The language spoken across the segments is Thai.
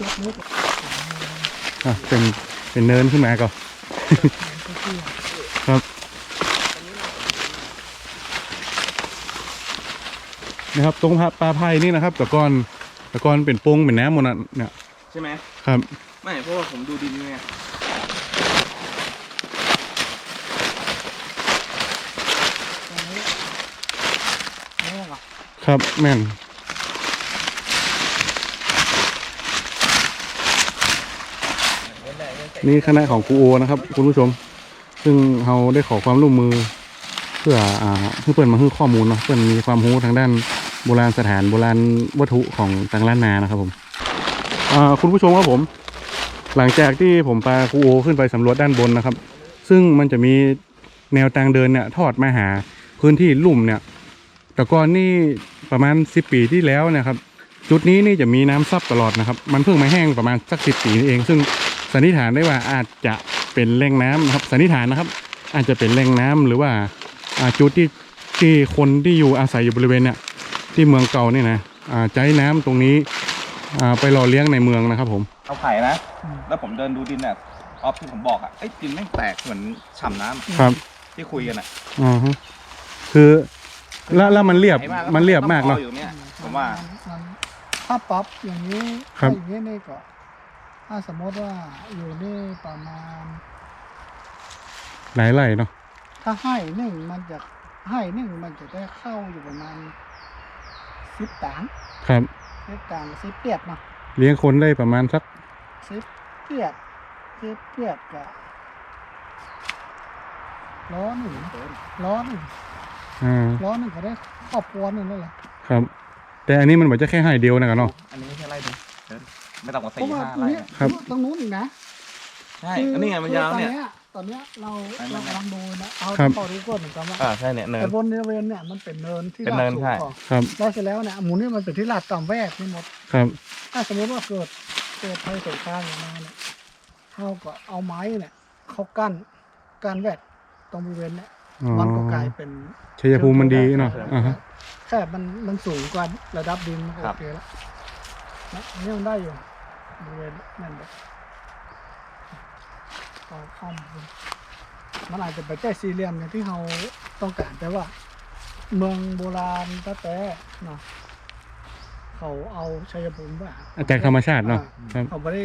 จ็ดเมตรอะเป็นเป็นเนินขึ้นมาก่อนก็เที่ยวครับนะครับตรงพระปลาไผ่นี่นะครับ แต่ก่อนแต่ก่อนเป็นปงเป็นน้ำหมดน่ะเนี่ยใช่ไหมครับไม่เพราะว่าผมดูดินเนี่ยตรงนี้นี่เหรอครับแม่น นี่คณะของครูโอนะครับ คุณผู้ชม ซึ่งเราได้ขอความร่วมมือ เพื่ออ่าเพื่อนมาให้ข้อมูลเนาะเพื่อนมีความรู้ทางด้านโบราณสถานโบราณวัตถุของทางล้านนานะครับผมอ่าคุณผู้ชมครับผม หลังจากที่ผมพาครูโอขึ้นไปสำรวจด้านบนนะครับ ซึ่งมันจะมีแนวทางเดินเนี่ยทอดมาหาพื้นที่ลุ่มเนี่ยแต่ก่อนนี่ประมาณสิบปีที่แล้วนะครับ จุดนี้นี่จะมีน้ำซับตลอดนะครับ มันเพิ่งมาแห้งประมาณสักสิบปีนี่เอง ซึ่ง สันนิษฐานได้ว่าอาจจะเป็นแหล่งน้ำนะครับสันนิษฐานนะครับ อาจจะเป็นแหล่งน้ำหรือว่าอ่าจุดที่ที่คนที่อยู่อาศัยอยู่บริเวณเนี่ยที่เมืองเก่านี่นะอ่าใช้น้ำตรงนี้อ่าไปหล่อเลี้ยงในเมืองนะครับ ผมเอาไผ่นะ แล้วผมเดินดูดินเนี่ยออฟที่ผมบอกอะไอ้ยดินแม่งแตกเหมือนฉ่ำน้ำครับ ที่คุยกันอะอ่าฮะคือแล้วแล้วมันเรียบใหญ่ากแล้วมันเรียบมากเนาะต้องรออยู่เนี่ยผมว่านถ้าปรับอย่างนี้ครับถ้าอย่างนี้นี่ก็ ถ้าสมมติว่าอยู่นี่ประมาณ หลายไร่เนาะถ้าให้หนึ่งมันจะให้หนึ่งมันจะได้เข้าอยู่ประมาณสิบตังค์ครับสิบตังค์สิบเปียดเนาะเลี้ยงคนได้ประมาณสักสิบเปียดสิบเปียดก็ล้อหนึ่งล้อหนึ่งอ่าล้อหนึ่งก็ได้ครอบครัวหนึ่งนั่นแหละครับ แต่อันนี้มันเหมือนจะแค่ให้เดียวนะครับเนาะอันนี้ไม่ใช่ไร่เดียวเดิน ไม่ต่ำกว่าเพสี่ราะว่าห้าตรงไร่เนี้ยครับ ตรงนู้นอีกนะใช่อันนี้ไงมันยาวเนี่ย คือตอนเนี้ยตอนเนี้ยเราไปๆเรากำลังดูนะเอาครับ ต่อดูก่อนเหมือนกันว่าอ่าใช่เนี่ยเนิน แต่บนบริเวณเนี่ยมันเป็นเนินที่เป็นเนินลาดสูงใช่ก่อนครับแล้วเสร็จแล้วเนี่ยหมูนี่มันเป็นที่ลาดต่ำแวกนี่หมด ครับ ถ้าสมมติว่าเกิดเกิดภัยสงครามออกมาเนี่ยเขาก็เอาไม้เนี่ยเขากั้นกั้นแวกตรงบริเวณเนี่ยอ๋อ มันก็กลายเป็นชัยภูมิมันดีเนาะอ่าฮะ แค่มันมันสูงกว่าระดับดินมันก็โอเคแล้ว นะอันนี่มันได้อยู่บริเวณนั่นแบบต่อข้อมมันอาจจะไปแก้สี่เหลี่ยมอย่างที่เราต้องการแต่ว่า เมืองโบราณตั้งแต่เนาะเขาเอาชัยภูมิว่าจากธรรมชาติเนาะครับเขาไม่ได้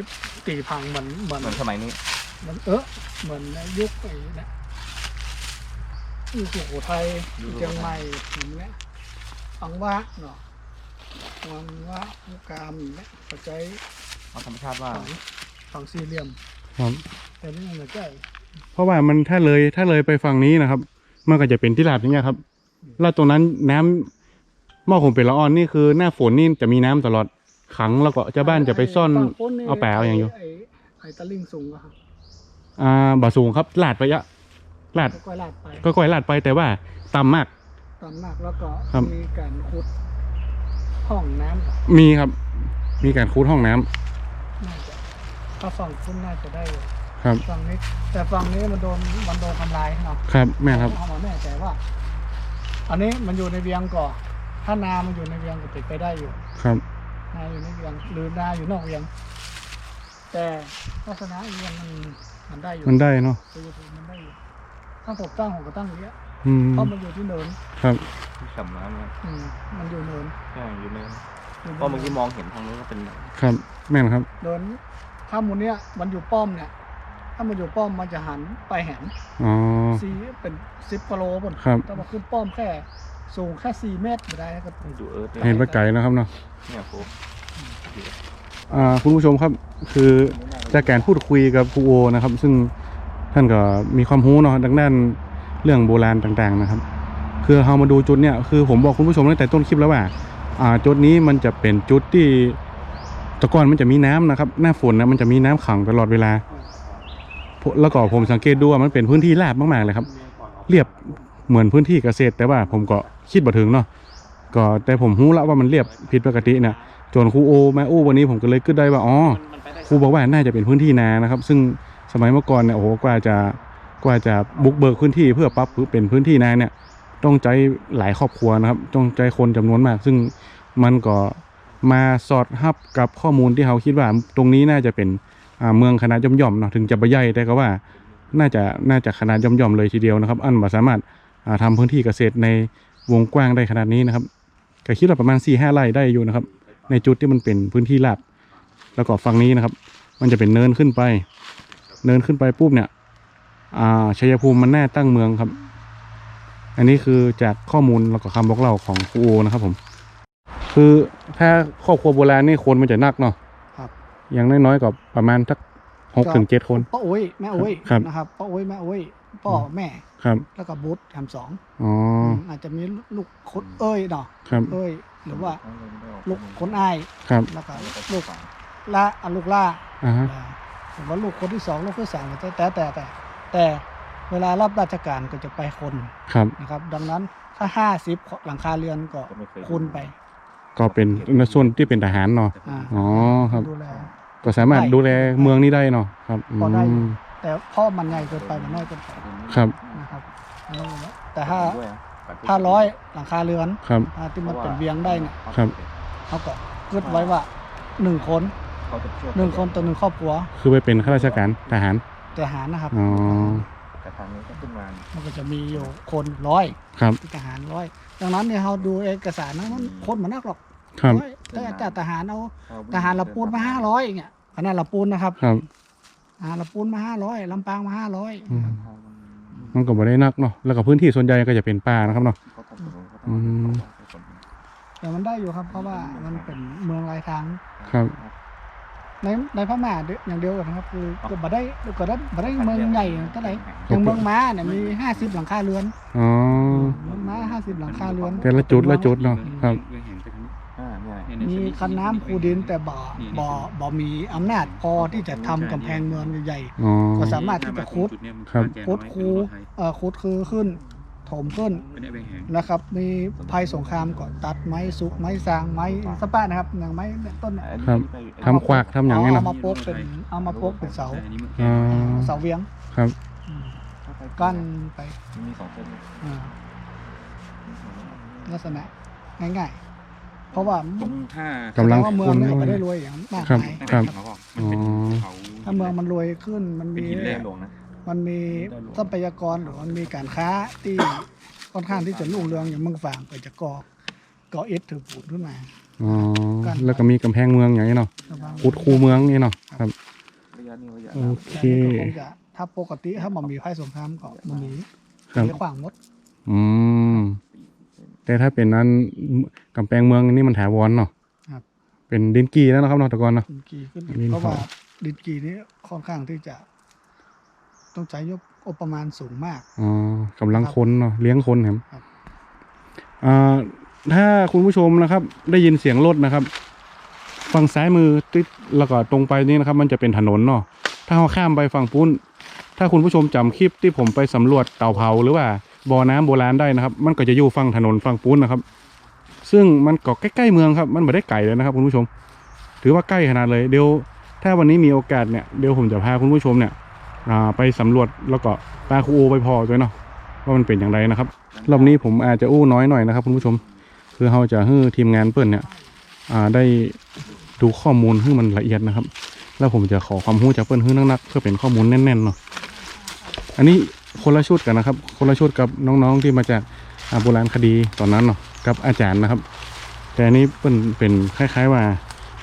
ตีพังเหมือนเหมือนเหมือนสมัยนี้เหมือนเออเหมือนในยุคไอ้เนี่ยอยู่สุโขทัยอยู่เชียงใหม่อย่างเงี้ยอังวะเนาะ อังวะภูกามอย่างเงี้ยเขาใช้เอาธรรมชาติว่า ฝังฝังสี่เหลี่ยม ครับ แต่นี่มันไม่ใช่เพราะว่ามันถ้าเลยถ้าเลยไปฝั่งนี้นะครับ มันก็จะเป็นที่ลาดอย่างเงี้ยครับแล้วตรงนั้นน้ำหม้อคงเป็นละออนนี่คือหน้าฝนนี่จะมีน้ำตลอดขังแล้วก็เจ้าบ้านจะไปซ่อนบางคนนี่เอาแปะเอาอย่างอยู่ไอ้ไอ้ตะลิงสูงอะครับอ่าบ่าสูงครับลาดไปยะลาดก็ลาดไปก็ค่อยลาดไปแต่ว่าต่ำมากต่ำมากแล้วก็ครับ มีการขุด ห้องน้ำก่อนมีครับ มีการคูดห้องน้ำน่าจะถ้าฝั่งคุณน่าจะได้อยู่ครับ ฝั่งนี้ แต่ฝั่งนี้มันโดนมันโดนทำลายเนาะครับแม่ครับ เอามาแน่ใจว่า อันนี้มันอยู่ในเวียงก่อนถ้านามันอยู่ในเวียงก็ติดไปได้อยู่ ครับ นาอยู่ในเวียงหรือนาอยู่นอกเวียง แต่ลักษณะเวียงมันมันได้อยู่มันได้เนาะชัยภูมิมันได้อยู่ถ้าผมตั้งผมก็ตั้งอย่างเงี้ย อืมเพราะมันอยู่ที่เนินครับที่ฉ่ำน้ำเนี่ยอืมมันอยู่เนินใช่อยู่เนินอยู่เพราะเมื่อกี้มองเห็นทางนู้นก็เป็นครับแม่นครับ เนินถ้าหมูเนี้ยมันอยู่ป้อมเนี่ย ถ้ามันอยู่ป้อมมันจะหันไปแหนอ๋อ สีเป็นสิบกิโลบนครับ แต่ว่าขึ้นป้อมแค่สูงแค่สี่เมตรไม่ได้ก็อยู่เอิร์ธเห็นไปไกลนะครับเนาะเนี่ยโฟอ่าคุณผู้ชมครับคือจากการพูดคุยกับครูโอนะครับ ซึ่งท่านก็มีความรู้เนาะดังด้าน เรื่องโบราณต่างๆนะครับ คือเรามาดูจุดเนี่ยคือผมบอกคุณผู้ชมตั้งแต่ต้นคลิปแล้วว่าอ่าจุดนี้มันจะเป็นจุดที่ตะกอนมันจะมีน้ำนะครับ หน้าฝนนะมันจะมีน้ำขังตลอดเวลา แล้วก็ผมสังเกตดูว่ามันเป็นพื้นที่ราบมากๆเลยครับ เรียบเหมือนพื้นที่เกษตร แต่ว่าผมก็คิดบ่ถึงเนาะก็แต่ผมรู้แล้วว่ามันเรียบผิดปกติเนี่ยจนครูโอมาอู้วันนี้ผมก็เลยคิดได้ว่าอ๋อครูบอกว่าน่าจะเป็นพื้นที่นานะครับ ซึ่งสมัยเมื่อก่อนเนี่ยโอ้โหกว่าจะ กว่าจะบุกเบิกพื้นที่เพื่อปรับเป็นพื้นที่นาเนี่ย ต้องใจหลายครอบครัวนะครับ ต้องใจคนจำนวนมาก ซึ่งมันก็มาสอดรับกับข้อมูลที่เขาคิดว่า ตรงนี้น่าจะเป็นเมืองขนาดย่อมๆเนาะถึงจะบ่ใหญ่แต่ก็ว่าน่าจะน่าจะขนาดย่อมๆเลยทีเดียวนะครับ อันบ่สามารถอ่าทำพื้นที่เกษตรในวงกว้างได้ขนาดนี้นะครับก็คิดว่าประมาณ4ี่ห้าไร่ได้อยู่นะครับ ในจุดที่มันเป็นพื้นที่ลาดแล้วก็ฝั่งนี้นะครับ มันจะเป็นเนินขึ้นไป เนินขึ้นไปปุ๊บเนี่ย อ่าชัยภูมิมันแน่ตั้งเมืองครับ อันนี้คือจากข้อมูลแล้วก็คำบอกเล่าของครูโอนะครับผม คือถ้าครอบครัวโบราณนี่คนมันจะนักเนาะครับ อย่างน้อยๆก็ประมาณสักหกถึงเจ็ดคนป้าโอ้ยแม่โอ้ยครับนะครับป้าโอ้ยแม่โอ้ยพ่อแม่ครับ แล้วก็บุ๊ททำสองอ๋อมอาจจะมีลูกคนเอ้ยเนาะครับเอ้ยหรือว่าลูกคนอ้ายครับแล้วก็ลูกล่าอะลูกล่าอ่าฮะอ่าหรือว่าลูกคนที่สองลูกที่สามแต่แต่แต่ แต่แต่เวลารับราชการก็จะไปคนครับ นะครับ ดังนั้นถ้าห้าสิบหลังคาเรือนก็คูณไป ก็เป็นในส่วนที่เป็นทหารเนาะอ่าอ๋อครับ ดูแล ก็สามารถได้ ดูแลเมืองนี้ได้เนาะครับอืพอได้อยู่มแต่พ่อมันใหญ่เกินไปมันน้อยเกินไปครับนะครับแต่ถ้าถ้าร้อยหลังคาเรือนครับ อ่าที่มันเป็นเวียงได้เนี่ยครับ เขาก็กึดไว้ว่าหนึ่งคนหนึ่งคนต่อหนึ่งครอบครัวคือไปเป็นข้าราชการทหาร ทหารนะครับ อ๋อ แต่ทางนี้ก็ขึ้นมามันก็จะมีอยู่คนร้อยครับที่ทหารร้อยดังนั้นเนี่ยเราดูเอกสารนะมันคนมันนักหรอกครับ ร้อยถ้าจ่าทหารเอาทหารละปูนมาห้าร้อยอย่างเงี้ยขนาดละปูนนะครับครับทหารละปูนมาห้าร้อยลำปางมาห้าร้อยอืมมันก็บ่ได้นักเนาะแล้วก็พื้นที่ส่วนใหญ่ก็จะเป็นป่านะครับเนาะอืม แต่มันได้อยู่ครับ เพราะว่ามันเป็นเมืองรายทาง ครับ ในในพม่าเดียวอย่างเดียวกันนะครับคือก็บ่ได้ก็ได้บ่ได้เมืองใหญ่เท่าไหร่อย่างเมืองม้าเนี่ยมีห้าสิบหลังคาเรือนอ๋อเมืองม้าห้าสิบหลังคาเรือนแต่ละจุดละจุดเนาะครับ มีคันน้ำคูดินแต่บ่บ่บ่มีอำนาจพอที่จะทำกำแพงเมืองใหญ่อ๋อๆก็สามารถที่จะคุดครับคุดคูเอ่อคุดคือขึ้น ถมขึ้นนะครับ มีภัยสงครามก็ตัดไม้สุกไม้สางไม้สะปะนะครับอย่างไม้ต้นเนี่ยครับ ทำควักทำอย่างนี้เอาเนาะมาโปกเป็นเอามาโปกเป็นเสาอ๋อเสาเวียงครับ อืมกั้นไปมีสองเส้นอ่าลักษณะง่ายๆ เพราะว่าตรงท่ากำลังแสดว่าเมืคองนเนี่ยน้อไม่ยได้รวยอย่างมากครับมาย ครับเขาบอกมันเป็นเขาถ้าเมืองมันรวยขึ้นมันเป็นมีหินแร่หลวงนะ มันมีทรัพยากรหรือมันมีการค้าที่ค่อนข้างที่จะรุ่งเรืองอย่างเมืองฝางก็จะก่อก่ออิฐถือปูนขึ้นมา อ๋อ แล้วก็มีกำแพงเมืองอย่างนี้เนาะนะครับขุดคูเมืองนี่เนาะครับระยะนี้ระยะโอเคแต่นี่ก็คงจะถ้าปกติถ้ามันมีภัยสงครามก็มันมีครับมีขวางหมด อืม แต่ถ้าเป็นนั้นกำแพงเมืองนี่มันถาวรเนาะครับเป็นดินกีแล้วนะครับเนาะแตะกอนเนาะดินกีขึ้นดินเพราะว่าเขาดินกีนี้ค่อนข้างที่จะ ต้องใช้ยกงบประมาณสูงมากอ๋อกำลังคนเนาะเลี้ยงคนครับครับอ่าถ้าคุณผู้ชมนะครับ ได้ยินเสียงรถนะครับฝั่งซ้ายมือติดแล้วก็ตรงไปนี่นะครับ มันจะเป็นถนนเนาะถ้าเราข้ามไปฝั่งปุ้น ถ้าคุณผู้ชมจำคลิปที่ผมไปสำรวจเต่าเผาหรือว่าบ่อน้ำโบราณได้นะครับ มันก็จะอยู่ฝั่งถนนฝั่งปุ้นนะครับ ซึ่งมันก็ใกล้ๆเมืองครับ มันไม่ได้ไกลเลยนะครับ คุณผู้ชม ถือว่าใกล้ขนาดเลยเดี๋ยวถ้าวันนี้มีโอกาสเนี่ยเดี๋ยวผมจะพาคุณผู้ชมเนี่ยอ่า ไปสำรวจแล้วก็ตาคูโอไปพอด้วยเนาะว่ามันเป็นอย่างไรนะครับรอบนี้ผมอาจจะอู้น้อยหน่อยนะครับคุณผู้ชม คือเราจะให้ทีมงานเปิ้ลเนี่ยได้ดูข้อมูลให้มันละเอียดนะครับ แล้วผมจะขอความรู้จากเปิ้ลให้นักๆเพื่อเป็นข้อมูลแน่นๆเนาะอันนี้คนละชุดกันนะครับ คนละชุดกับน้องๆที่มาจากโบราณคดีตอนนั้นเนาะกับอาจารย์นะครับ แต่อันนี้เปิ้ลเป็นคล้าย ๆ ว่า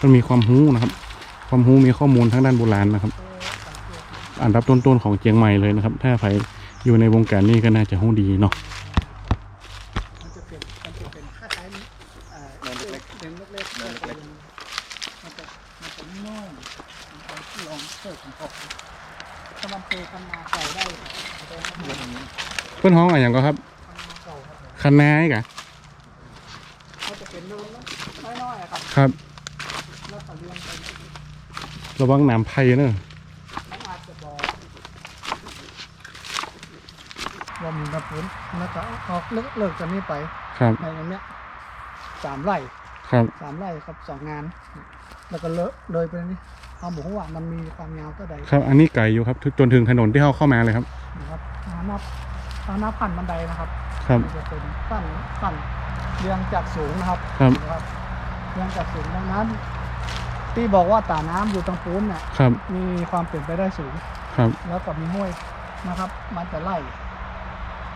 มันมีความรู้นะครับ ความรู้มีข้อมูลทางด้านโบราณนะครับ อันดับต้นๆของเจียงใหม่เลยนะครับ ถ้าใครอยู่ในวงการนี้ก็น่าจะรู้ดีเนาะมันจะเป็นมันจะเป็นคล้ายๆเอ่อเนินเล็กๆเนินเล็กๆเนินเล็กๆมันจะมันจะนุ่มมันจะลองเสิร์ฟของผมถ้ามันเทกันมาเก่ได้เพื่อนห้องอะไรอย่างก็ครับครับคันนาอีกะมันจะเป็นเนินน้อยๆครับ ครับ ระวังน้ำไผ่เนอะ มันอาจจะบอก ว่ามีกระปุนแล้วก็ออกเลิกเลิกจากนี้ไปครับในตรงเนี้ยสามไร่ครับสามไร่ครับสองงาน แล้วก็เลอะเลยไปนี่เอาบอกว่ามันมีความยาวเท่าใดครับ อันนี้ไกลอยู่ครับจนถึงถนนที่เขาเข้ามาเลยครับนะครับทางนับทางนับพันบันไดนะครับ ครับมันจะเป็นสั้นสั้นเรียงจากสูงนะครับครับนะครับยังจัดสูงดังนั้นที่บอกว่าตาน้ำอยู่ตรงปูนเนี่ยครับมีความเป็นไปได้สูงครับ แล้วก็มีห้วยนะครับ มันจะไล่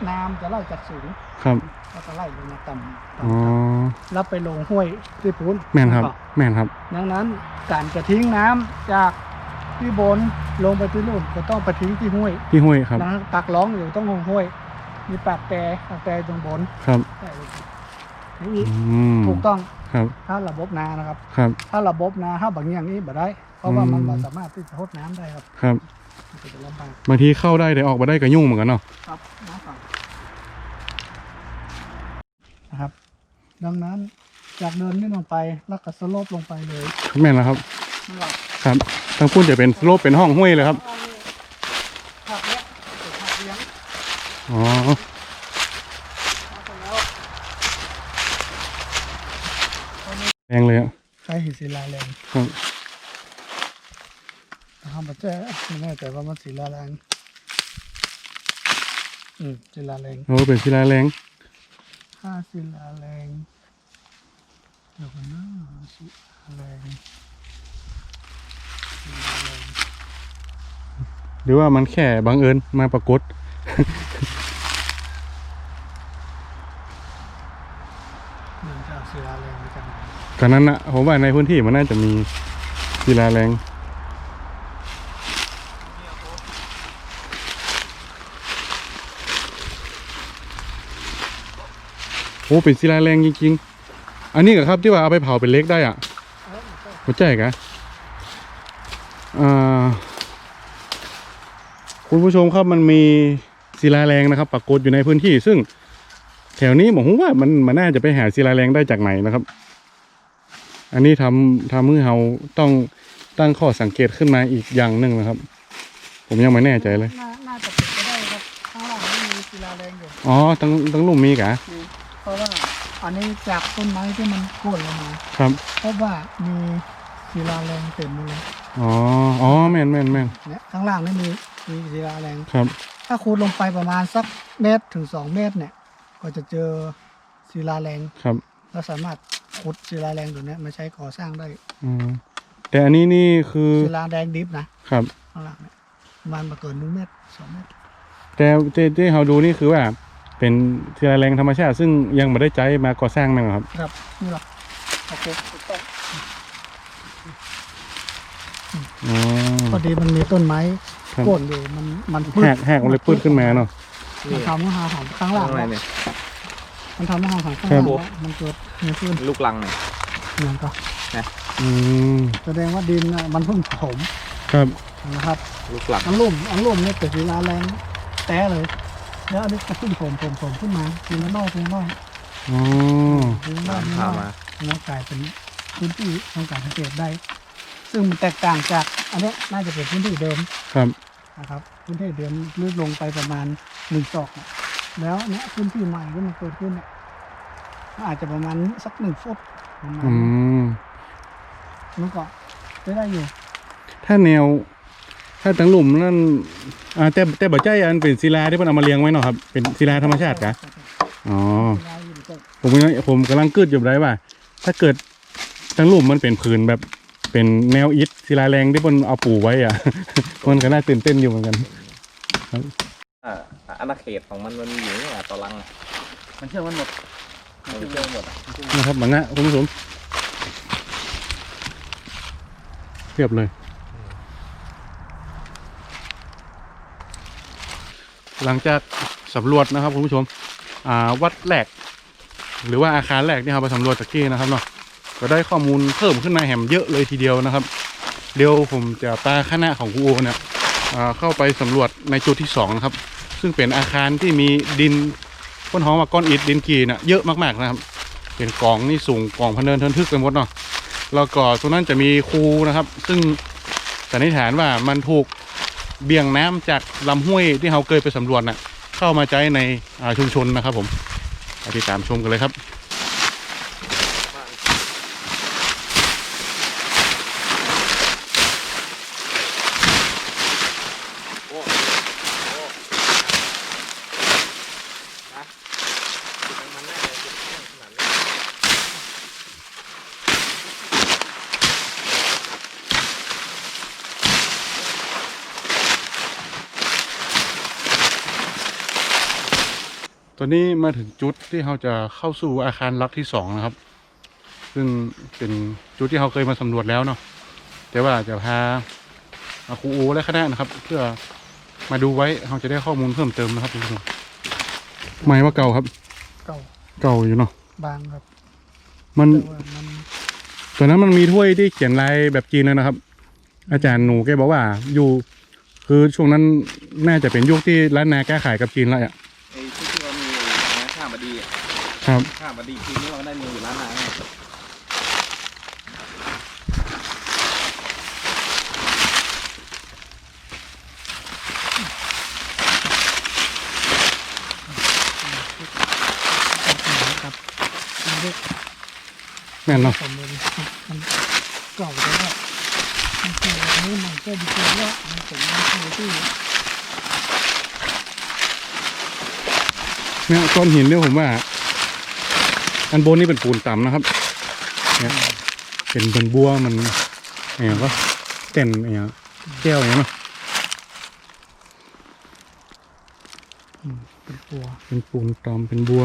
น้ำจะไล่จากสูงครับ แล้วก็ไล่ลงมาต่ำอ๋อ ต่ำแล้วไปลงห้วยที่ปูนแม่นครับล้วก็แม่นครับ ดังนั้นการจะทิ้งน้ำจากที่บนลงไปที่นู่นก็ต้องไปทิ้งที่ห้วยพี่ห้วยครับ นะตักร้องอยู่ต้องลงห้วย มีปากแต่ปากแต่ตรงบนครับ ใช่เลยนี่อืมถูกต้องครับ ถ้าระบบนานะครับ ครับ ถ้าระบบนาถ้าบางอย่างนี้บ่ได้ เพราะว่าอืมมันไม่สามารถที่จะทดน้ำได้ครับครับ มันก็จะลำบาก บางทีเข้าได้แต่ออกมาได้ก็ยุ่งเหมือนกันเนาะครับน้ำเปล่านะครับ ดังนั้นจากเดินนี่ลงไปแล้วก็สโลปลงไปเลยแม่นแล้วครับนั่นแหละครับทางพุ่นจะเป็นสโลปเป็นห้องห้วยเลยครับผักเนี้ยเป็นผักเลี้ยงอ๋อแล้วแรงเลยอะใช้หินศิลาแรงครับนะครับมันจะไม่แน่ใจว่ามันศิลาแรงอืมศิลาแรงโอ้เป็นศิลาแรงค่าศิลาแรงเดี๋ยวกันนะศิลาแรงศิลาแรงหรือว่ามันแค่บังเอิญมาปรากฏมันจะเอาศิลาแรงมาจากไหนตอนนั้นนะผมว่าในพื้นที่มันน่าจะมีศิลาแรง โอ้เป็นศิลาแรงจริงๆ อันนี้เหรอครับที่ว่าเอาไปเผาเป็นเล็กได้อะเออมันก็หัวใจกะอ่าคุณผู้ชมครับมันมีศิลาแรงนะครับปรากฏอยู่ในพื้นที่ ซึ่งแถวนี้ผมว่ามันมันน่าจะไปหาศิลาแรงได้จากไหนนะครับ อันนี้ทำทำให้เราต้องตั้งข้อสังเกตขึ้นมาอีกอย่างหนึ่งนะครับ ผมยังไม่แน่ใจเลย น่าน่าจะเป็นไปได้ครับข้างล่างนี่มีศิลาแรงอยู่ อ๋อตั้งตั้งลุ่มมีกะมี เพราะว่าอันนี้จากต้นไม้ที่มันโค่นลงมาครับ พบว่ามีศิลาแรงเต็มหมดเลยอ๋อ อ๋อแม่นแม่นแม่นเนี่ยข้างล่างนี่มีมีศิลาแรง ครับ ถ้าคูดลงไปประมาณสักเมตรถึงสองเมตรเนี่ย ก็จะเจอศิลาแรงครับ เราสามารถขุดศิลาแรงตัวเนี้ยมาใช้ก่อสร้างได้อืมแต่อันนี้นี่คือศิลาแดงดิฟนะครับข้างล่างเนี่ยประมาณมาเกินหนึ่งเมตรสองเมตรแต่ที่ที่เราดูนี่คือว่า เป็นศิลาแรงธรรมชาติ ซึ่งยังไม่ได้ใจมาก่อสร้างแม่นบ่ครับ ครับนี่หรอกโอเคถูกต้องอ๋อพอดีมันมีต้นไม้ครับโค่นอยู่มันมันพืแหชกแหกมันเลยปื้ดขึ้นมาเนาะ มันทำให้หาของข้างล่างข้างในเนี่ย มันทำให้หาของข้างครัล่างบว่ามันเกิดมีขึ้นลูกลังเนี่ย เหมือนกันอืมแสดงว่าดินน่ะมันเพิ่งถมครับ นะครับ ลูกลัง อันลุ่มอันลุ่มเนี่ยเกิดศิลาแรงแต้เลย แล้วอันนี้ก็ขึ้นผมผมผมขึ้นมาทีละน้อยทีละน้อยอ๋อทีละน้อยทีน้ำละพาน้อยมาแล้วกลายเป็นพื้นที่ทางการสังเกตได้ ซึ่งมันแตกต่างจากอันเนี้ยน่าจะเป็นพื้นที่เดิมครับนะครับ พื้นที่เดิมลึกลงไปประมาณหนึ่งศอกเนี่ยแล้วเนี่ยพื้นที่ใหม่ที่มันเกิดขึ้นเนี่ยอาจจะประมาณสักหนึ่งฟุตประมาณอืมนั้นก็ได้ได้อยู่ ถ้าแนว ถ้าตั้งหลุมนั่นอ่าแต่แต่บ่ใจอันเป็นศิลาที่เพิ่นเอามาเลี้ยงไว้เนาะครับ เป็นศิลาธรรมชาติกะอ๋อศิลาอยู่ในใจผมกำลังผมกำลังกึดอยู่ได้ว่า ถ้าเกิดตั้งหลุมมันเป็นผืนแบบ เป็นแนวอิฐศิลาแรงที่เพิ่นเอาปูไว้อะ มันก็น่าตื่นเต้นอยู่เหมือนกันอ่าอาณาเขตของมันมันอยู่นี่แหละต่อลังอะมันเชื่อมมันหมดมันเชื่อมหมดอะนะครับบังงะคุณผู้ชมเรียบเลย หลังจากสำรวจนะครับคุณผู้ชมวัดแรกหรือว่าอาคารแรกที่เราไปสำรวจตะกี้นะครับเนาะก็ได้ข้อมูลเพิ่มขึ้นมาแหมเยอะเลยทีเดียวนะครับ เดี๋ยวผมจะพาคณะของครูโอเนี่ยเข้าไปสำรวจในจุดที่สองนะครับซึ่งเป็นอาคารที่มีดินพ้นห้องวาก้อนอิฐดินกีน่ะเยอะมากๆนะครับ เป็นกองนี่สูงกองพะเนินเทินทึกไปหมดเนาะแล้วก็ตรงนั้นจะมีคูนะครับ ซึ่งสันนิษฐานว่ามันถูก เบี่ยงน้ำจากลำห้วยที่เราเคยไปสำรวจน่ะเข้ามาใช้ในชุมชนนะครับผมไปติดตามชมกันเลยครับ มันแน่เลยขนาดนี้ อนนี้ มาถึงจุดที่เราจะเข้าสู่อาคารล็อตที่สองนะครับ ซึ่งเป็นจุดที่เราเคยมาสำรวจแล้วเนาะแต่ว่าจะพาครูโอและคณะนะครับ เพื่อมาดูไว้เราจะได้ข้อมูลเพิ่มเติมนะครับคุณผู้ชมหมายว่าเก่าครับ เก่าเก่าอยู่เนาะบางครับ มันแต่ว่ามันตอนนั้นมันมีถ้วยที่เขียนลายแบบจีนเลยนะครับ อาจารย์หนูแกบอกว่าอยู่ คือช่วงนั้นน่าจะเป็นยุคที่ร้านนาแก้ขายกับจีนแล้วอะ ไอ้ที่ที่เรามีอยู่นะข้ามบดีอะ ครับข้ามบดีทีนี้เราได้มีอยู่ร้านไหนครับมันเรียกแม่นเนาะสมบูรณ์มันเก่าแล้วอะมันคืออันนี้มันก็ดีคือว่ามันเป็นมันคือที่เนี่ยก้อนหินเนี่ยผมว่า อันบนนี่เป็นปูนต่ำนะครับ เนี่ย เป็นเป็นบัวมันอะไรก็เต้นอะไรเงี้ยแก้วอย่างเงี้ยเนาะเป็นตัว เป็นปูนต่ำเป็นบัว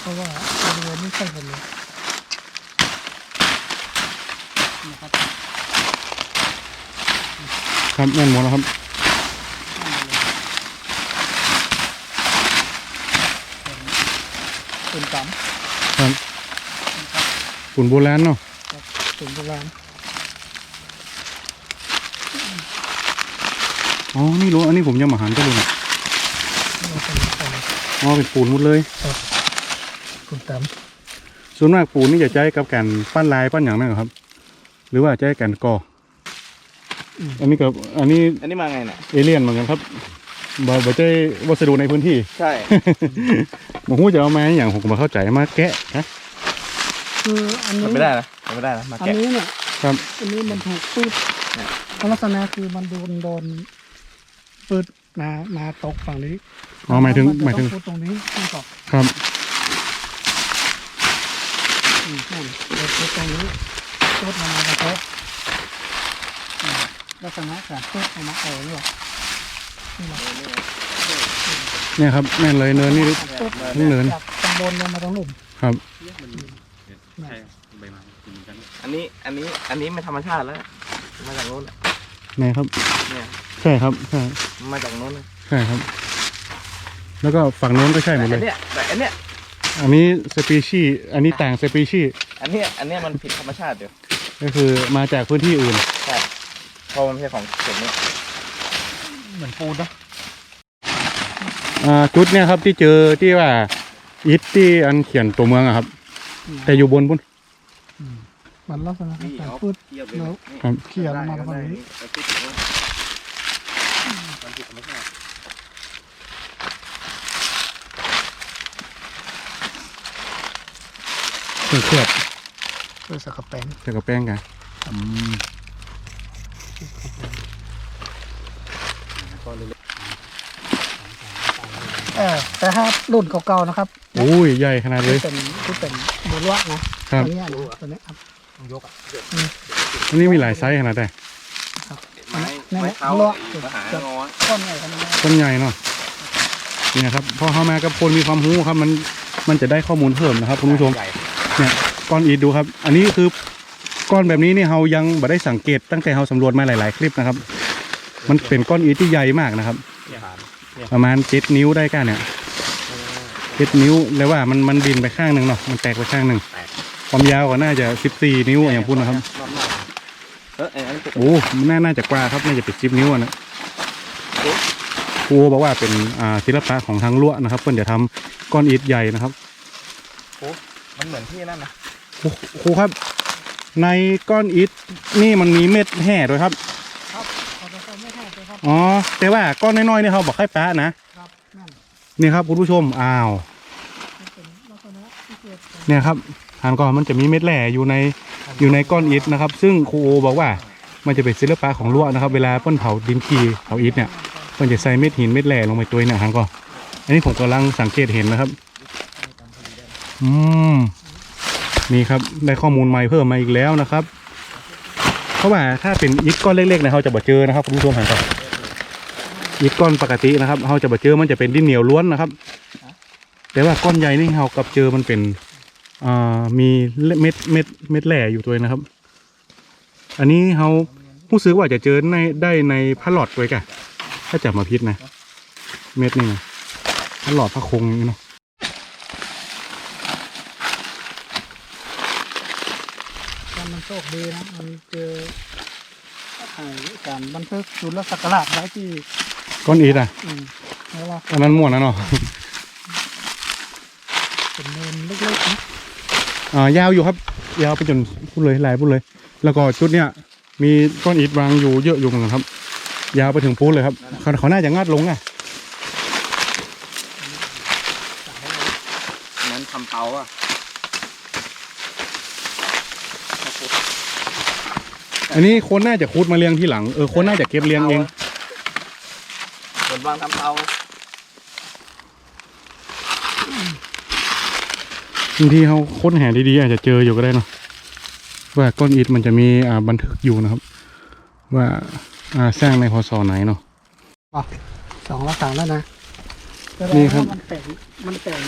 เพราะว่าตัวไม่ใช่กันเลยนะครับครับแม่นหมดแล้วครับ เป็นต่ครับปูนโบราณเนาะำเป็นโบราณอ๋อ นี่รู้อันนี้ผมยังมาหันก็รู้นะเราเป็นของอ๋อเป็นปูนหมดเลยเป็นต่ส่วนมากปูนนี่จะใช้กับการปั้นลายปั้นอย่างนั้นเหรอครับ หรือว่าใช้การก่อำอืมอันนี้กับอันนี้อันนี้มาไงเนี่ยเอเลี่ยนเหมือนกันครับ บ่บ่ใช่วัสดุในพื้นที่ ใช่ หมหูจะเอามาอย่างผมก็มาเข้าใจมาแกะนะคืออันนี้มันไม่ได้นะมันไม่ได้นะมาอันแกะ นี้เนี่ยครับอันนี้มันถูกปืดเนี่ยลักษณะคือมันโดนโดนปืดมามาตกฝั่งนี้อ๋อหมายถึงนจะหมายถึงต้องพูดตรงนี้ที่ตกครับอืมนั่นเราพูดตรงนี้ปืดมามากระทบอืมลักษณะการปืดออกมาเออหรอนี่หรอ เนี่ยครับแม่นเลยเนินนี่ปืดทั้งเนินจากตำบลลงมาตรงหลุมครับ อันนี้อันนี้อันนี้ไม่ธรรมชาติแล้วมาจากโน้นอะไหนครับ เนี่ยใช่ครับใช่มาจากโน้นเลยใช่ครับ แล้วก็ฝั่งโน้นก็ใช่หมดเลอัยนเนี้ยแต่อันเนี้ยอันนี้สปีชีส์อันนี้ต่างสปีชีส์อันเนี้ยอันเนี้ยมันผิดธรรมชาติอยู่ก็คือมาจากพื้นที่อื่น ใช่เพราะมันไม่ใช่ของเขตนี้ เหมือนปูนนะอ่าจุดเนี่ยครับที่เจอที่ว่าอิฐที่อันเขียนตัวเมืองอะครับ แต่อยู่บนพุ่น มันลักษณะของการปืดเทียบแล้วครับ เขี่ยลงมาตรงนี้มันผิดธรรมชาติเครื่องเคลือบเพื่อสกัดแป้งใส่กับแป้งกัน เออแต่ถ้ารุ่นเก่าๆนะครับโอ้ยใหญ่ขนาดเลยที่เป็นที่เป็นบุรุษนะครับตัวเนี้ยนะตัวเนี้ยครับยกอะอันนี้มีหลายไซส์ขนาดไหนไม้นั่นแหไม้ละเท้าเลาะไอ้มหางอก้อนใหญ่ขนาดนี้ต้นใหญ่เนาะเนี่ยครับพอเข้ามากับคนมีความรู้ครับมันมันจะได้ข้อมูลเพิ่มนะครับคุณผู้ชมใหญ่เนี่ยก้อนอิฐดูครับ อันนี้คือก้อนแบบนี้เนี่ยเรายังไม่ได้สังเกตตั้งแต่เราสำรวจมาหลาย ๆ คลิปนะครับ มันเป็นก้อนอิฐที่ใหญ่มากนะครับเนี่ยฐานประมาณเจ็ดนิ้วได้กันเนี่ยเจ็ดนิ้วแล้วว่ามันมันบินไปข้างหนึ่งเนาะมันแตกไปข้างหนึ่งความยาวก็น่าจะสิบสี่นิ้วอย่างพูดนะครับรอบหน้าเออไอ้อันนี้เป็นโอ้มันน่าน่าจะกว่าครับน่าจะเป็นสิบนิ้วอะนะครูบอกว่าเป็นอ่าศิลปะของทางลวนะครับ เพื่อนจะทำก้อนอิฐใหญ่นะครับมันเหมือนที่นั่นนะครูครูครับ ในก้อนอิฐนี่มันมีเม็ดแห่ด้วยครับ ครับอ๋อแต่ว่าก้อนน้อยๆเนี่ยเขาบอกให้ป้านะครับนั่นนี่ครับคุณผู้ชมอ้าวมันเป็นลักษณะที่เกิดจากเนี่ยครับทานก่อนมันจะมีเม็ดแหล่อยู่ในอยู่ในก้อนอิฐนะครับ ซึ่งครูโอบอกว่ามันจะเป็นศิลปะของลวนะครับ เวลาเปิ้นเผาดินขีเผาอิฐเนี่ยเปิ้นจะใส่เม็ดหินเม็ดแหล่ลงไปตัวเนี่ยทานก่อนอันนี้ผมกำลังสังเกตเห็นนะครับ อืมนี่ครับได้ข้อมูลใหม่เพิ่มมาอีกแล้วนะครับ เพราะว่าถ้าเป็นอิฐก้อนเล็กๆนะเขาจะบ่เจอนะครับคุณผู้ชมหันก่อน อีกก้อนปกตินะครับเราจะมาเจอมันจะเป็นดินเหนียวล้วนนะครับ แต่ว่าก้อนใหญ่นี่เรากับเจอมันเป็นอ่ามีเม็ดเม็ดเม็ดแหล่อยู่ตัวนะครับ อันนี้เราผู้ซื้อว่าจะเจอในได้ในพระหลอดไว้กะถ้าจับมาพิษนะ เม็ดนี่นะพระหลอดพระคงอย่างนี้เนาะถ้ามันโชคดีนะ มันเจอไอ้การบันทึกจุลศักราชไว้ที่ ก้อนอีดอะอืมแล้วว่าอันนั้นม่วนนะเนาะเป็นเนินเล็กๆนะอ่ายาวอยู่ครับ ยาวไปจนพูดเลยหลายพูดเลย แล้วก็จุดเนี้ยมีก้อนอิฐวางอยู่เยอะอยู่เหมือนกันครับ ยาวไปถึงพูดเลยครับเขาเขาน่าจะงัดลงอะนั้นทำเตาอะอันนี้คนน่าจะคูดมาเลี้ยงที่หลังเออคนน่าจะเก็บเลี้ยงเองเหมือน วางทำเตาบางทีเขาค้นหาดีๆอาจจะเจออยู่ก็ได้เนาะว่าก้อนอิฐมันจะมีอ่าบันทึกอยู่นะครับ ว่าอ่าสร้างในพศไหนเนาะอะสองละสามแล้วนะแสดงนี่ครับ ว่ามันแต่งมันแต่ง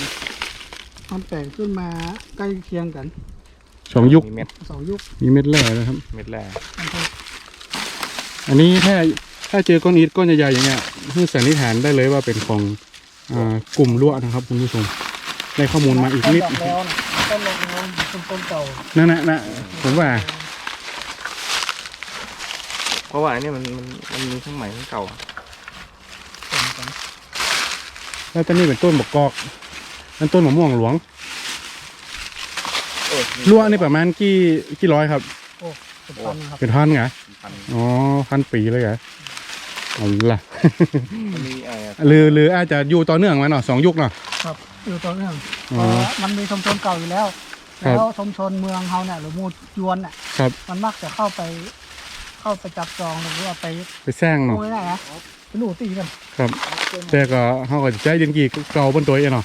มันแต่งขึ้นมาใกล้เคียงกันสองยุคมีเม็ดสองยุคมีเม็ดแร่นะครับ เม็ดแร่มันเป็นอันนี้ถ้า ถ้าเจอก้อนอิฐก้อนใหญ่ๆอย่างเงี้ยคือสันนิษฐานได้เลยว่าเป็นของอ่ากลุ่มลวดนะครับคุณผู้ชมได้ข้อมูลมาอีกนิดต้นดแล้วนะต้นลงแล้วต้นต้นเก่านั่นนะนะผมว่า เพราะว่าอันนี้มันมันมันมีทั้งใหม่ทั้งเก่าต้นกันแล้วต้นนี้เป็นต้นบกกอกนั่นต้นมะม่วงหลวงเออลวดนี่ประมาณกี่กี่ร้อยครับเป็นพันครับเป็นพันเหรอพันอ๋อพันปีเลยเหรอ เอาล่ะมันมีเอ่อหรือหรืออาจจะอยู่ต่อเนื่องมาเนาะสองยุคเนาะ ครับอยู่ต่อเนื่องอ๋เพอราะมันมีชุมชนเก่าอยู่แล้ว ครับ แล้วชุมชนเมืองเขาเนี่ยหรือหมูยวนเนี่ยครับมันมักจะเข้าไป เข้าไปจับจองหรือว่าไปไปสร้างพูเนาะดง่ายๆนะไปหนูตีกันครับ แต่ก็เขาก็จะใช้ดินกีเก่าบนตัวเองเนาะ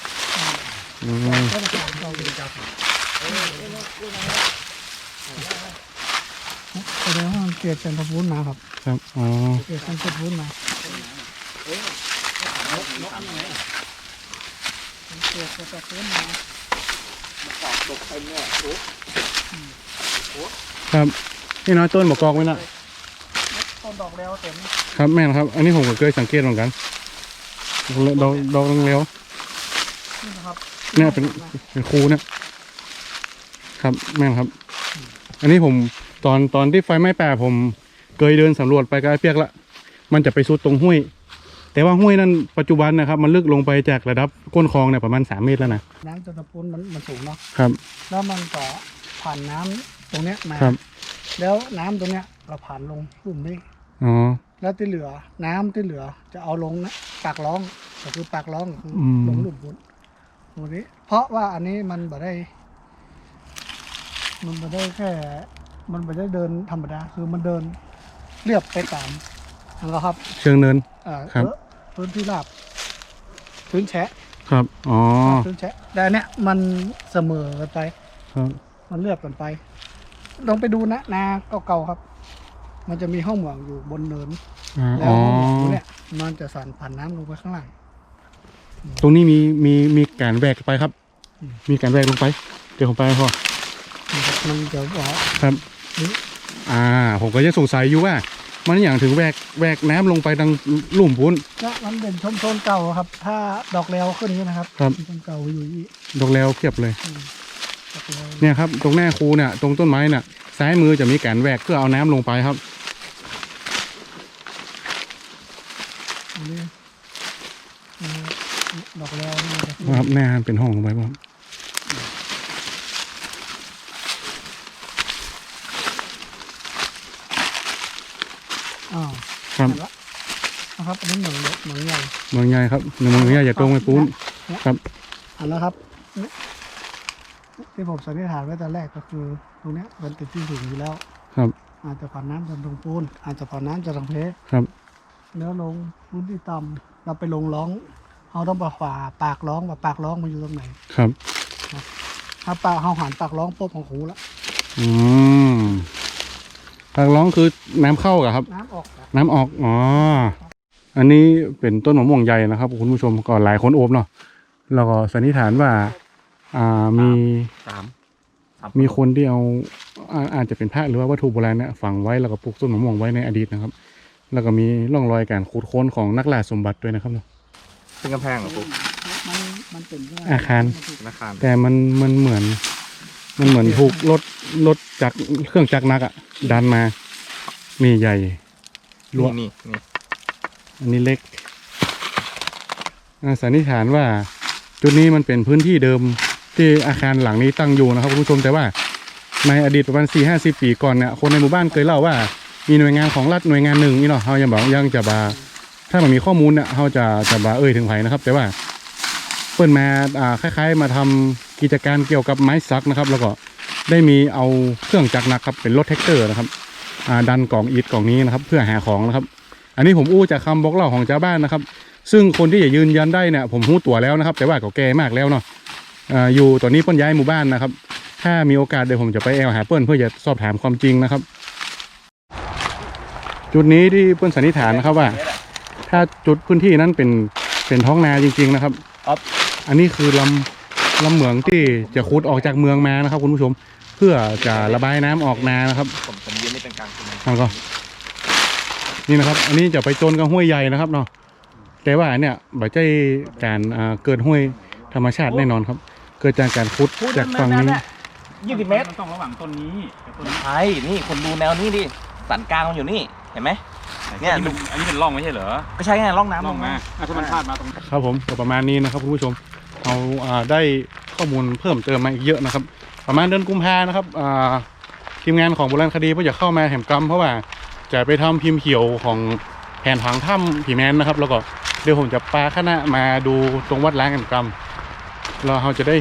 อืม ก็จะถามเราอยู่จับ แสดงว่ามันเกิดเป็นตะพูนมาครับ ครับ อ๋อ เกิดเป็นตะพูนมาเกิดเป็นตะพูนมาครับ นี่น้อยต้นบกกอกไว้น่ะต้นดอกแล้วเต็มครับแม่นครับ อันนี้ผมก็เคยสังเกตเหมือนกัน ดอกดอกเร็วนี่นะครับเนี่ยเป็นเป็นครูเนี่ย ครับแม่นครับ อันนี้ผม ตอนตอนที่ไฟไหม้ป่าผมเคยเดินสำรวจไปกับไอ้เปียกละมันจะไปสุดตรงห้วย แต่ว่าห้วยนั้นปัจจุบันนะครับ มันลึกลงไปจากระดับก้นคลองเนี่ยประมาณสามเมตรแล้วนะน้ำจนตะพูนมันมันสูงเนาะครับ แล้วมันก็ผ่านน้ำตรงเนี้ยมาครับ แล้วน้ำตรงเนี้ยเราผ่านลงหลุมนี้ อ๋อ แล้วที่เหลือน้ำที่เหลือจะเอาลงนะปากร้องก็คือปากร้องก็คืออม ลงหลุมบุญตรงนี้ เพราะว่าอันนี้มันบ่ได้ มันบ่ได้แค่ มันบ่ได้เดินธรรมดา คือมันเดินเรียบไปตามนะครับ เชิงเนินเอ่อครับเออพื้นที่ราบพื้นแฉะครับ อ๋อ พื้นแฉะแต่อันเนี้ยมันเสมอกันไป ครับ มันเลือกกันไปลองไปดูนะนาเก่าๆครับ มันจะมีห้องเหมืองอยู่บนเนิน อ่าแล้อ๋วอห้องเหมืองเนี่ยมันจะสั่นผ่านน้ำลงไปข้างล่าง ตรงนี้มีมีมีการแหวกไปครับ อืม มีการแหวกลงไป เดี๋ยวผมไปพ่อนะครับ มันจะบอกครับนี่อ่า ผมก็ยังสงสัยอยู่ว่า มันอย่างถึงแหวกแหวกน้ำลงไปดังหลุ่มพุ้นก็มันเป็นชมชนเก่าครับ ถ้าดอกแล้วขึ้นนี้นะครับครับชมชนเก่าอยู่อีดอกแล้วเพียบเลยดอกแล้วเนี่ยครับ ตรงหน้าคูเนี่ย ตรงต้นไม้น่ะ ซ้ายมือจะมีการแหวกเพื่อเอาน้ำลงไปครับอันนี้อ่าดอกแล้วนี่จะขึ้นนะครับหน้าเป็นห้องลงไปบ้าง อ้าวครับ เห็นละนะครับอันนี้เหมืองเล็กเหมืองใหญ่ เมืองใหญ่ครับในเมืองใหญ่อย่าตรงไปปูนครับอันแล้วครับนี่ที่ผมสันนิษฐานไว้ตอนแรกก็คือ ตรงเนี้ยมันติดที่สูงอยู่แล้วครับอาจจะผ่านน้ำจากตรงปูน อาจจะผ่านน้ำจากทางเพครับแล้วลงพื้นที่ต่ำเราไปลงร้องเราต้องไปฝ่าปากร้องว่าปากร้องมันอยู่ตรงไหน ครับ ถ้าปากเราหันปากร้องปุ๊บของหูแล้วอืม ปากร้องคือน้ำเข้าเหรอครับ น้ำออกอะน้ำออก อ๋อ อันนี้เป็นต้นมะม่วงใหญ่นะครับ คุณผู้ชมก็หลายคนโอบเนาะแล้วก็สันนิษฐานว่า อ่ามีสามสามมีคนที่เอาอ่าอาจจะเป็นพระหรือว่าวัตถุโบราณเนี่ยฝังไว้แล้วก็ปลูกต้นมะม่วงไว้ในอดีตนะครับ แล้วก็มีร่องรอยการขุดค้นของนักล่าสมบัติด้วยนะครับเนาะ เป็นกำแพงเหรอปุ๊มันมันเป็นอาคาร ธนาคารแต่มันมันเหมือน มันเหมือนถูกรถรถจากเครื่องจักรนักอะดันมา มีใหญ่ลวนี่นี่นี่อันนี้เล็กอ่าสันนิษฐานว่าจุดนี้มันเป็นพื้นที่เดิมที่อาคารหลังนี้ตั้งอยู่นะครับคุณผู้ชมแต่ว่าในอดีตประมาณ4 5 0ปีก่อนเนี่ยคนในหมู่บ้านเคยเล่าว่ามีหน่วยงานของรัฐหน่วยงานหนึ่งนี่เนาะเขายังบอกยังจะบาถ้ามันมีข้อมูลเนี่ยเขาจะจะบาเอ่ยถึงไผนะครับ แต่ว่า เปิ้นมาอ่าคล้ายๆ มาทำกิจการเกี่ยวกับไม้สักนะครับ แล้วก็ได้มีเอาเครื่องจักรหนักครับเป็นรถแท็กเตอร์นะครับอาดันกล่องอิฐกล่องนี้นะครับ เพื่อหาของนะครับ อันนี้ผมอู้จากคำบอกเล่าของชาวบ้านนะครับ ซึ่งคนที่จะยืนยันได้เนี่ยผมหู้ตัวแล้วนะครับ แต่ว่าก็แก่มากแล้วเนาะอาอยู่ตอนนี้เปิ้นย้ายหมู่บ้านนะครับ ถ้ามีโอกาสเดี๋ยวผมจะไปแอลหาเปิ้ลเพื่อจะสอบถามความจริงนะครับ จุดนี้ที่เปิ้ลสันนิษฐานนะครับว่า ถ้าจุดพื้นที่นั้นเป็นเป็นท้องนาจริง ๆนะครับครับ อันนี้คือลำลำเหมืองที่จะขุดออกจากเมืองมานะครับ คุณผู้ชม เพื่อจะระบายน้ำออกนานะครับผมผมยืนนี่เป็นกลางใช่ไหมทำก็นี่นะครับ อันนี้จะไปจนกับห้วยใหญ่นะครับเนาะแต่ว่าเนี่ยบ่ใช่การอ่าเกิดห้วยธรรมชาติแน่นอนครับ เกิดจากการขุดจากฝั่งนี้ยี่สิบเมตรมันต้องระหว่างต้นนี้กับต้นนี้ใช่นี่คนดูแนวนี้ดิสันกลางมันอยู่นี่เห็นไหม เนี่ยอันนี้มันอันนี้เป็นร่องไม่ใช่เหรอก็ใช่ไงร่องน้ำร่องมาอะถ้ามันพลาดมาตรงครับผมก็ประมาณนี้นะครับคุณผู้ชมเราอ่าได้ข้อมูลเพิ่มเติมมาอีกเยอะนะครับ ประมาณเดือนกุมภานะครับอ่าทีมงานของโบราณคดีก็จะเข้ามาแหมกรรมเพราะว่าจะไปทำพิมพ์เขียวของแผนผังถ้ำผีแมนนะครับ แล้วก็เดี๋ยวผมจะปาคณะมาดูตรงวัดล้างแหมกรรมเราเราจะได้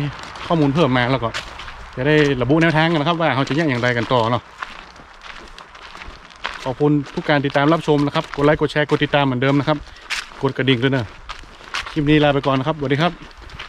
ข้อมูลเพิ่มมาแล้วก็จะได้ระบุแนวทางกันนะครับ ว่าเราจะแยกอย่างไรกันต่อเนาะ ขอบคุณทุกการติดตามรับชมนะครับ กดไลค์ กดแชร์ กดติดตามเหมือนเดิมนะครับ กดกระดิ่งด้วยนะ คลิปนี้ลาไปก่อนนะครับ สวัสดีครับ